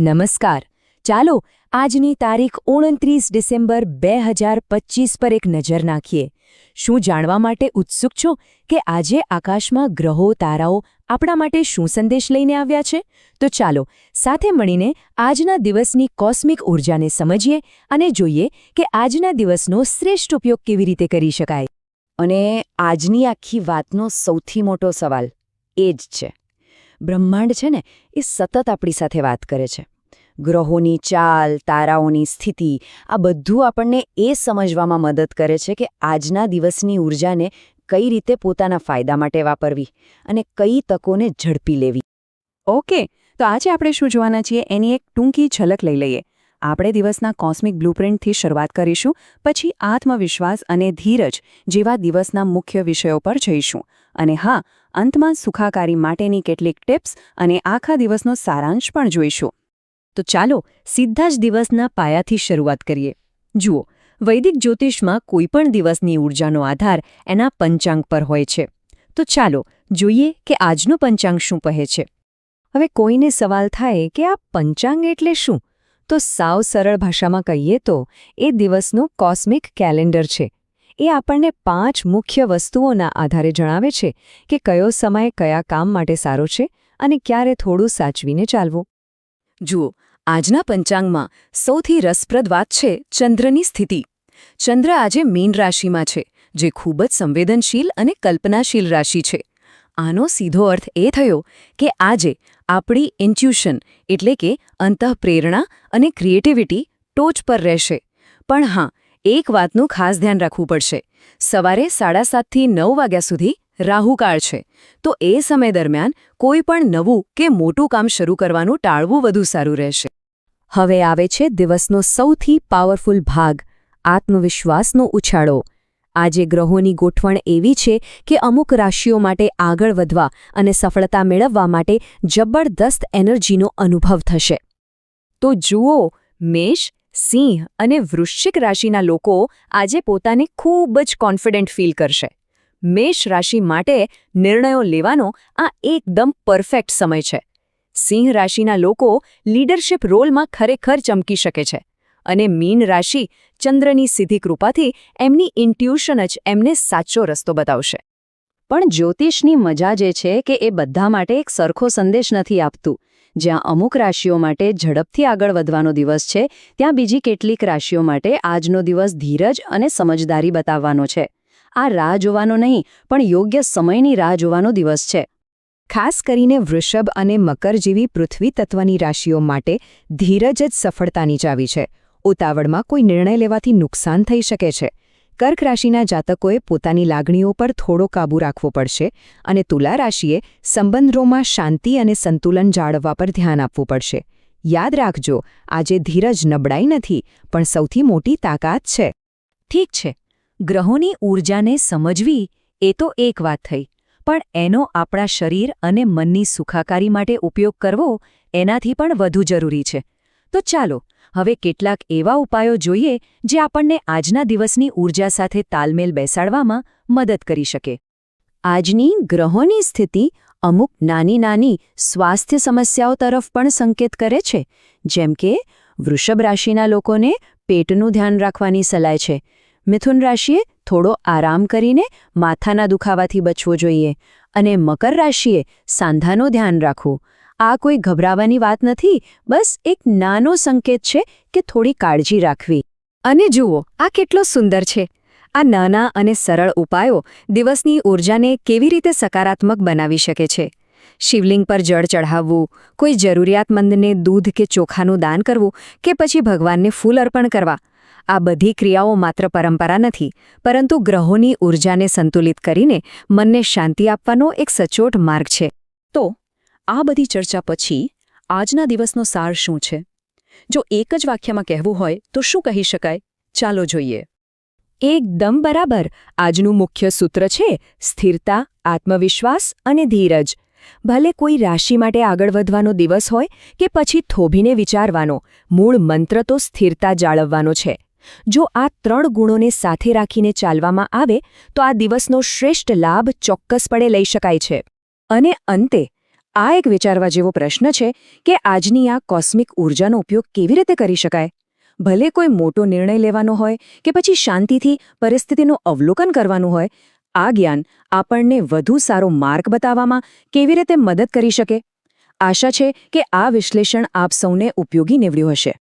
નમસ્કાર. ચાલો, આજની તારીખ ઓણત્રીસ ડિસેમ્બર બે હજાર પચીસ પર એક નજર નાખીએ. શું જાણવા માટે ઉત્સુક છો કે આજે આકાશમાં ગ્રહો, તારાઓ આપણા માટે શું સંદેશ લઈને આવ્યા છે? તો ચાલો, સાથે મળીને આજના દિવસની કોસ્મિક ઊર્જાને સમજીએ અને જોઈએ કે આજના દિવસનો શ્રેષ્ઠ ઉપયોગ કેવી રીતે કરી શકાય. અને આજની આખી વાતનો સૌથી મોટો સવાલ એ જ છે. બ્રહ્માંડ છે ને, એ સતત આપણી સાથે વાત કરે છે. ગ્રહોની ચાલ, તારાઓની સ્થિતિ, આ બધું આપણને એ સમજવામાં મદદ કરે છે કે આજના દિવસની ઊર્જાને કઈ રીતે પોતાના ફાયદા માટે વાપરવી અને કઈ તકોને ઝડપી લેવી. ઓકે, તો આજે આપણે શું જોવાના છીએ? એની એક ટૂંકી ઝલક લઈ લઈએ. આપણે દિવસના કોસ્મિક બ્લુપ્રિન્ટથી શરૂઆત કરીશું, પછી આત્મવિશ્વાસ અને ધીરજ જેવા દિવસના મુખ્ય વિષયો પર જઈશું. અને હા અંતમાં સુખાકારી માટેની કેટલીક ટિપ્સ અને આખા દિવસનો સારાંશ પણ જોઈશું. તો ચાલો સીધા જ દિવસના પાયાથી શરૂઆત કરીએ. જુઓ, વૈદિક જ્યોતિષમાં કોઈપણ દિવસની ઊર્જાનો આધાર એના પંચાંગ પર હોય છે. તો ચાલો જોઈએ કે આજનું પંચાંગ શું કહે છે. હવે કોઈને સવાલ થાય કે આ પંચાંગ એટલે શું? તો સાવ સરળ ભાષામાં કહીએ તો એ દિવસનું કોસ્મિક કેલેન્ડર છે. એ આપણને પાંચ મુખ્ય વસ્તુઓના આધારે જણાવે છે કે કયો સમય કયા કામ માટે સારો છે અને ક્યારે થોડું સાચવીને ચાલવું. જુઓ, આજના પંચાંગમાં સૌથી રસપ્રદ વાત છે ચંદ્રની સ્થિતિ. ચંદ્ર આજે મીન રાશિમાં છે, જે ખૂબ જ સંવેદનશીલ અને કલ્પનાશીલ રાશિ છે. આનો સીધો અર્થ એ થયો કે આજે આપણી ઇન્ટ્યુશન એટલે કે અંતઃપ્રેરણા અને ક્રિએટિવિટી ટોચ પર રહેશે. પણ હા એક વાતનું ખાસ ધ્યાન રાખવું પડશે. સવારે સાડા સાતથી નવ વાગ્યા સુધી રાહુકાળ છે. તો એ સમય દરમિયાન કોઈ પણ નવું કે મોટું કામ શરૂ કરવાનું ટાળવું વધુ સારું રહેશે. હવે આવે છે દિવસનો સૌથી પાવરફુલ ભાગ, આત્મવિશ્વાસનો ઉછાળો. આજે ગ્રહોની ગોઠવણ એવી છે કે અમુક રાશિઓ માટે આગળ વધવા અને સફળતા મેળવવા માટે જબરદસ્ત એનર્જીનો અનુભવ થશે. તો જુઓ, મેષ સિંહ અને વૃશ્ચિક રાશિના લોકો આજે પોતાને ખૂબ જ કોન્ફિડન્ટ ફીલ કરશે. મેષ રાશિ માટે નિર્ણયો લેવાનો આ એકદમ પરફેક્ટ સમય છે. સિંહ રાશિના લોકો લીડરશિપ રોલમાં ખરેખર ચમકી શકે છે અને મીન રાશિ ચંદ્રની સીધી કૃપાથી એમની ઇન્ટ્યુશન જ એમને સાચો રસ્તો બતાવશે. પણ જ્યોતિષની મજા જે છે કે એ બધા માટે એક સરખો સંદેશ નથી આપતું. જ્યાં અમુક રાશિઓ માટે ઝડપથી આગળ વધવાનો દિવસ છે, ત્યાં બીજી કેટલીક રાશિઓ માટે આજનો દિવસ ધીરજ અને સમજદારી બતાવવાનો છે. આ રાહ જોવાનો નહીં, પણ યોગ્ય સમયની રાહ જોવાનો દિવસ છે. ખાસ કરીને વૃષભ અને મકર જેવી પૃથ્વી તત્વની રાશિઓ માટે ધીરજ જ સફળતાની ચાવી છે. ઉતાવળમાં કોઈ નિર્ણય લેવાથી નુકસાન થઈ શકે છે. કર્ક રાશિના જાતકોએ પોતાની લાગણીઓ પર થોડો કાબૂ રાખવો પડશે અને તુલા રાશિએ સંબંધોમાં શાંતિ અને સંતુલન જાળવવા પર ધ્યાન આપવું પડશે. યાદ રાખજો, આજે ધીરજ નબળાઈ નથી, પણ સૌથી મોટી તાકાત છે. ઠીક છે, ગ્રહોની ઊર્જાને સમજવી એ તો એક વાત થઈ, પણ એનો આપણા શરીર અને મનની સુખાકારી માટે ઉપયોગ કરવો એનાથી પણ વધુ જરૂરી છે. તો ચાલો, હવે કેટલાક એવા ઉપાયો જોઈએ જે આપણને આજના દિવસની ઊર્જા સાથે તાલમેલ બેસાડવામાં મદદ કરી શકે. આજની ગ્રહોની સ્થિતિ અમુક નાની નાની સ્વાસ્થ્ય સમસ્યાઓ તરફ પણ સંકેત કરે છે, જેમ કે વૃષભ રાશિના લોકોને પેટનું ધ્યાન રાખવાની સલાહ છે. મિથુન રાશિએ થોડો આરામ કરીને માથાના દુખાવાથી બચવો જોઈએ અને મકર રાશિએ સાંધાનું ધ્યાન રાખવું. આ કોઈ ગભરાવાની વાત નથી, બસ એક નાનો સંકેત છે કે થોડી કાળજી રાખવી. અને જુઓ, આ કેટલો સુંદર છે. આ નાના અને સરળ ઉપાયો દિવસની ઊર્જાને કેવી રીતે સકારાત્મક બનાવી શકે છે. શિવલિંગ પર જળ ચઢાવવું, કોઈ જરૂરિયાતમંદને દૂધ કે ચોખાનું દાન કરવું કે પછી ભગવાનને ફૂલ અર્પણ કરવા. આ બધી ક્રિયાઓ માત્ર પરંપરા નથી, પરંતુ ગ્રહોની ઊર્જાને સંતુલિત કરીને મનને શાંતિ આપવાનો એક સચોટ માર્ગ છે. તો આ બધી ચર્ચા પછી આજના દિવસનો સાર શું છે? જો એક જ વાક્યમાં કહેવું હોય તો શું કહી શકાય? ચાલો જોઈએ. એકદમ બરાબર. આજનું મુખ્ય સૂત્ર છે સ્થિરતા, આત્મવિશ્વાસ અને ધીરજ. ભલે કોઈ રાશિ માટે આગળ વધવાનો દિવસ હોય કે પછી થોભીને વિચારવાનો, મૂળ મંત્ર તો સ્થિરતા જાળવવાનો છે. જો આ ત્રણ ગુણોને સાથે રાખીને ચાલવામાં આવે તો આ દિવસનો શ્રેષ્ઠ લાભ ચોક્કસપણે લઈ શકાય છે. અને અંતે આ એક વિચારવા જેવો પ્રશ્ન છે કે આજની આ કોસ્મિક ઉર્જાનો ઉપયોગ કેવી રીતે કરી શકાય? ભલે કોઈ મોટો નિર્ણય લેવાનો હોય કે પછી શાંતિથી પરિસ્થિતિનું અવલોકન કરવાનું હોય, આ જ્ઞાન આપણને વધુ સારો માર્ગ બતાવવામાં કેવી રીતે મદદ કરી શકે? આશા છે કે આ વિશ્લેષણ આપ સૌને ઉપયોગી નીવડ્યું હશે.